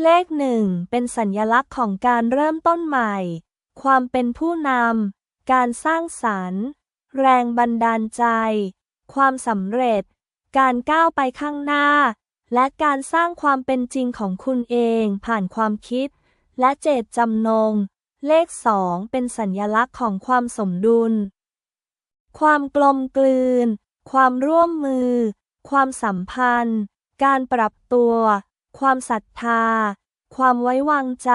เลขหนึ่งเป็นสัญลักษณ์ของการเริ่มต้นใหม่ ความเป็นผู้นำ การสร้างสรรค์ แรงบันดาลใจ ความสำเร็จ การก้าวไปข้างหน้า และการสร้างความเป็นจริงของคุณเองผ่านความคิด และเจตจำนง เลขสองเป็นสัญลักษณ์ของความสมดุล ความกลมกลืน ความร่วมมือ ความสัมพันธ์ การปรับตัว ความศรัทธา ความไว้วางใจ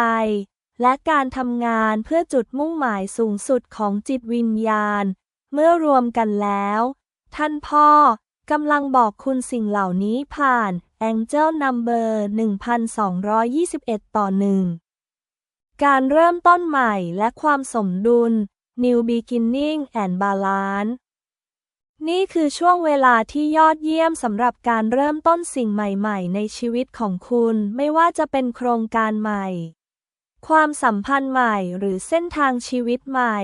และการทำงานเพื่อจุดมุ่งหมายสูงสุดของจิตวิญญาณ เมื่อรวมกันแล้ว ท่านพ่อกำลังบอกคุณสิ่งเหล่านี้ผ่าน Angel Number 1221 ต่อหนึ่งการเริ่มต้นใหม่และความสมดุล New Beginning and Balance นี่คือช่วงเวลาที่ยอดเยี่ยมสำหรับการเริ่มต้นสิ่งใหม่ๆ ในชีวิตของคุณ ไม่ว่าจะเป็นโครงการใหม่ ความสัมพันธ์ใหม่หรือเส้นทางชีวิตใหม่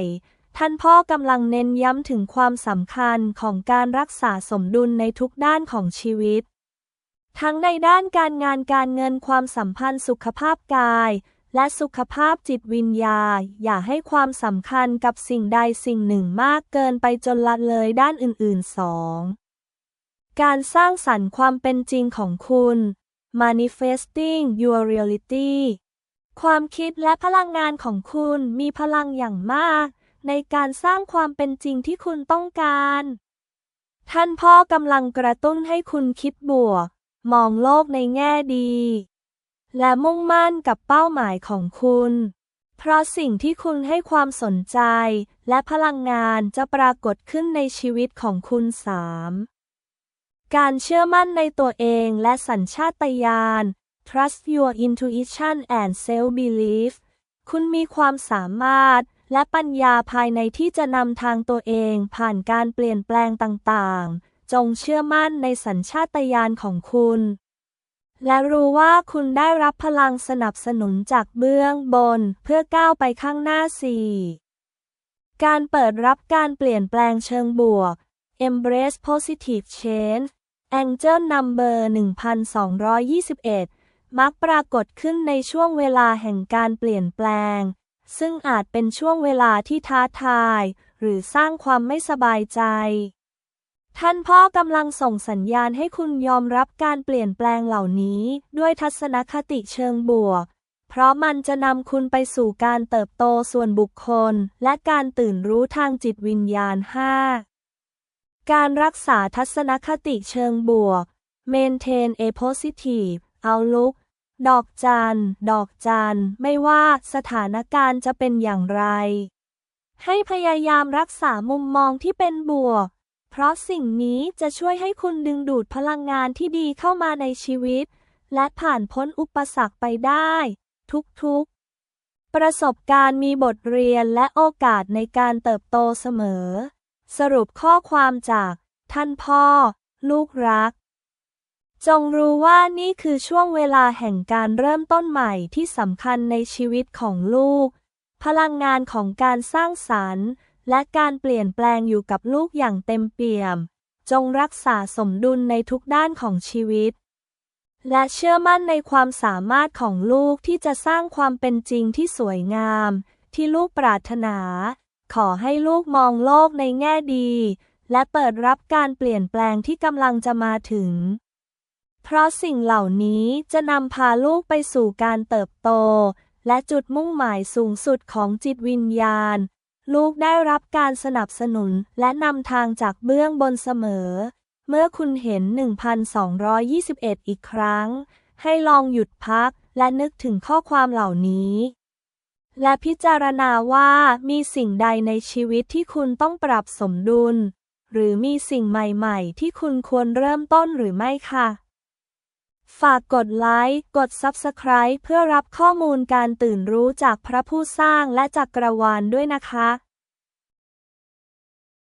ท่านพ่อกำลังเน้นย้ำถึงความสำคัญของการรักษาสมดุลในทุกด้านของชีวิต ทั้งในด้านการงานการเงินความสัมพันธ์สุขภาพกาย และสุขภาพจิตวิญญา อย่าให้ความสำคัญกับสิ่งใดสิ่งหนึ่งมากเกินไปจนละเลยด้านอื่นๆสองการสร้างสรรค์ความเป็นจริงของคุณ manifesting your reality ความคิดและพลังงานของคุณมีพลังอย่างมาก ในการสร้างความเป็นจริงที่คุณต้องการ ท่านพ่อกำลังกระตุ้นให้คุณคิดบวก มองโลกในแง่ดี และมุ่งมั่นกับเป้าหมายของคุณ เพราะสิ่งที่คุณให้ความสนใจ และพลังงานจะปรากฏขึ้นในชีวิตของคุณสามการเชื่อมั่นในตัวเองและสัญชาตญาณ trust your intuition and self-belief คุณมีความสามารถและปัญญาภายในที่จะนำทางตัวเองผ่านการเปลี่ยนแปลงต่าง ๆ จงเชื่อมั่นในสัญชาตญาณของคุณ และรู้ว่าคุณได้รับพลังสนับสนุนจากเบื้องบนเพื่อก้าวไปข้างหน้าสี่การเปิดรับการเปลี่ยนแปลงเชิงบวก Embrace Positive Change Angel Number 1221 มักปรากฏขึ้นในช่วงเวลาแห่งการเปลี่ยนแปลง ซึ่งอาจเป็นช่วงเวลาที่ท้าทาย หรือสร้างความไม่สบายใจ ท่านพ่อกำลังส่งสัญญาณให้คุณยอมรับการเปลี่ยนแปลงเหล่านี้ ด้วยทัศนคติเชิงบวก เพราะมันจะนำคุณไปสู่การเติบโตส่วนบุคคล และการตื่นรู้ทางจิตวิญญาณ 5 การรักษาทัศนคติเชิงบวก Maintain a positive outlook ดอกจัน ดอกจัน ไม่ว่าสถานการณ์จะเป็นอย่างไร ให้พยายามรักษามุมมองที่เป็นบวก เพราะสิ่งนี้จะช่วยให้คุณดึงดูดพลังงานที่ดีเข้ามาในชีวิต และผ่านพ้นอุปสรรคไปได้ ทุกๆ ประสบการณ์มีบทเรียนและโอกาสในการเติบโตเสมอ สรุปข้อความจาก ท่านพ่อ ลูกรัก จงรู้ว่านี่คือช่วงเวลาแห่งการเริ่มต้นใหม่ที่สำคัญในชีวิตของลูก พลังงานของการสร้างสรรค์ และการเปลี่ยนแปลงอยู่กับลูกอย่างเต็มเปี่ยม จงรักษาสมดุลในทุกด้านของชีวิต และเชื่อมั่นในความสามารถของลูกที่จะสร้างความเป็นจริงที่สวยงาม ที่ลูกปรารถนา ขอให้ลูกมองโลกในแง่ดี และเปิดรับการเปลี่ยนแปลงที่กำลังจะมาถึง เพราะสิ่งเหล่านี้จะนำพาลูกไปสู่การเติบโต และจุดมุ่งหมายสูงสุดของจิตวิญญาณ ลูกได้รับการสนับสนุนและนำทางจากเบื้องบนเสมอ เมื่อคุณเห็น 1221 อีกครั้ง ให้ลองหยุดพักและนึกถึงข้อความเหล่านี้ และพิจารณาว่ามีสิ่งใดในชีวิตที่คุณต้องปรับสมดุล หรือมีสิ่งใหม่ ๆ ที่คุณควรเริ่มต้นหรือไม่ค่ะ ฝากกดไลค์ กด Subscribe เพื่อรับข้อมูลการตื่นรู้จากพระผู้สร้างและจักรวาลด้วยนะคะ